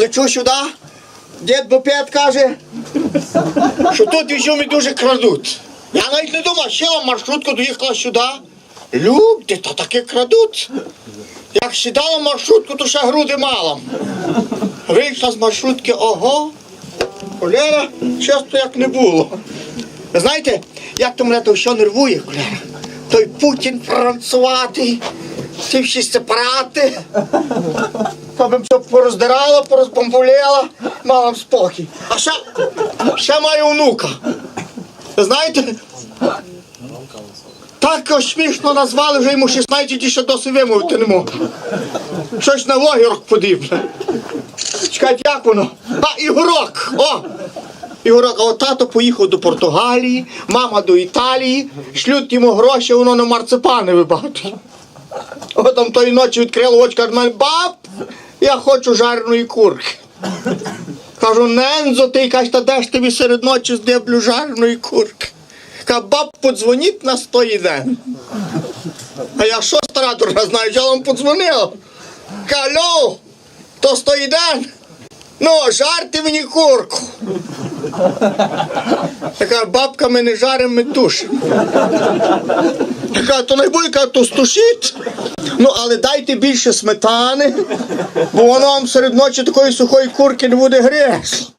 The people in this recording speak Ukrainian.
лечу сюди. Дід Бопет каже, що тут візьомі дуже крадуть. Я навіть не думав, сіла в маршрутку, доїхала сюди. Люди, та таки крадуть. Як сідала маршрутку, то ще груди мала. Вийшла з маршрутки, ого. Коляра, часто як не було. Ви знаєте, як то мене то все нервує, Коляра? Той Путін француватий, ці всі сепарати. То все пороздирала, порозпомпулила, мала спокій. А ще, ще маю онука. Ви знаєте? Так смішно назвали, вже йому 16 і ще досі вимовити не можу. Щось на логірок подібне. Чекайте, як воно? А, Ігорок! О! Ігорок, а от тато поїхав до Португалії, мама до Італії, шлють йому гроші, воно на марципани вибагатить. О, тої ночі відкрило очі, каже, баб, я хочу жареної курки. Кажу, Нензо, ти каже, та де ж тобі серед ночі здеблю жареної курки. Ка баб, подзвоніть на сто день. А я що стара дурна знаю, я вам подзвонив. Калю, то сто день. Ну, жарти мені курку. Така бабка ми не жаримо, ми тушимо. Така, то не буде, каже, то стушіть. Ну, але дайте більше сметани, бо воно вам серед ночі такої сухої курки не буде греш.